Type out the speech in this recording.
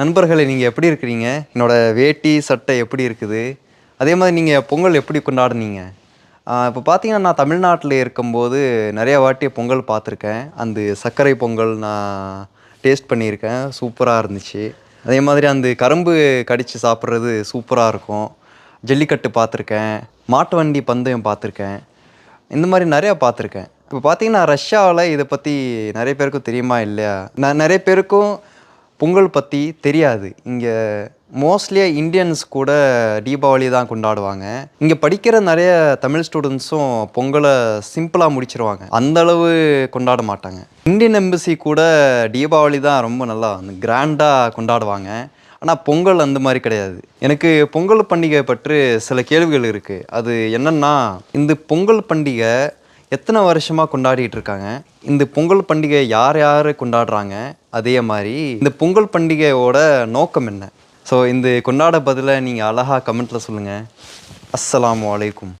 நண்பர்களே நீங்கள் எப்படி இருக்கிறீங்க? என்னோடய வேட்டி சட்டை எப்படி இருக்குது? அதே மாதிரி நீங்கள் பொங்கல் எப்படி கொண்டாடுனீங்க? இப்போ பார்த்தீங்கன்னா நான் தமிழ்நாட்டில் இருக்கும்போது நிறைய வாட்டி பொங்கல் பார்த்துருக்கேன் அந்த சர்க்கரை பொங்கல் நான் டேஸ்ட் பண்ணியிருக்கேன். சூப்பராக இருந்துச்சு. அதே மாதிரி அந்த கரும்பு கடித்து சாப்பிட்றது சூப்பராக இருக்கும். ஜல்லிக்கட்டு பார்த்துருக்கேன் மாட்டு வண்டி பந்தயம் பார்த்துருக்கேன் இந்த மாதிரி நிறையா பார்த்துருக்கேன் இப்போ பார்த்தீங்கன்னா ரஷ்யாவில் இதை பற்றி நிறைய பேருக்கும் தெரியுமா இல்லையா? நான் நிறைய பேருக்கும் பொங்கல் பற்றி தெரியாது. இங்கே மோஸ்ட்லியாக இந்தியன்ஸ் கூட தீபாவளி தான் கொண்டாடுவாங்க. இங்கே படிக்கிற நிறைய தமிழ் ஸ்டூடெண்ட்ஸும் பொங்கலை சிம்பிளாக முடிச்சிருவாங்க. அந்த அளவு கொண்டாட மாட்டாங்க. இந்தியன் எம்பசி கூட தீபாவளி தான் ரொம்ப நல்லா கிராண்டாக கொண்டாடுவாங்க. ஆனால் பொங்கல் அந்த மாதிரி கிடையாது. எனக்கு பொங்கல் பண்டிகை பற்றி சில கேள்விகள் இருக்குது அது என்னன்னா இந்த பொங்கல் பண்டிகை எத்தனை வருஷமாக கொண்டாடிட்டு இருக்காங்க இந்த பொங்கல் பண்டிகை யார் யார் கொண்டாடுறாங்க? அதே மாதிரி இந்த பொங்கல் பண்டிகையோட நோக்கம் என்ன? ஸோ இந்த கொண்டாட பதிலை நீங்கள் அழகாக கமெண்ட்டில் சொல்லுங்கள் அஸ்ஸலாமு வலைக்கும்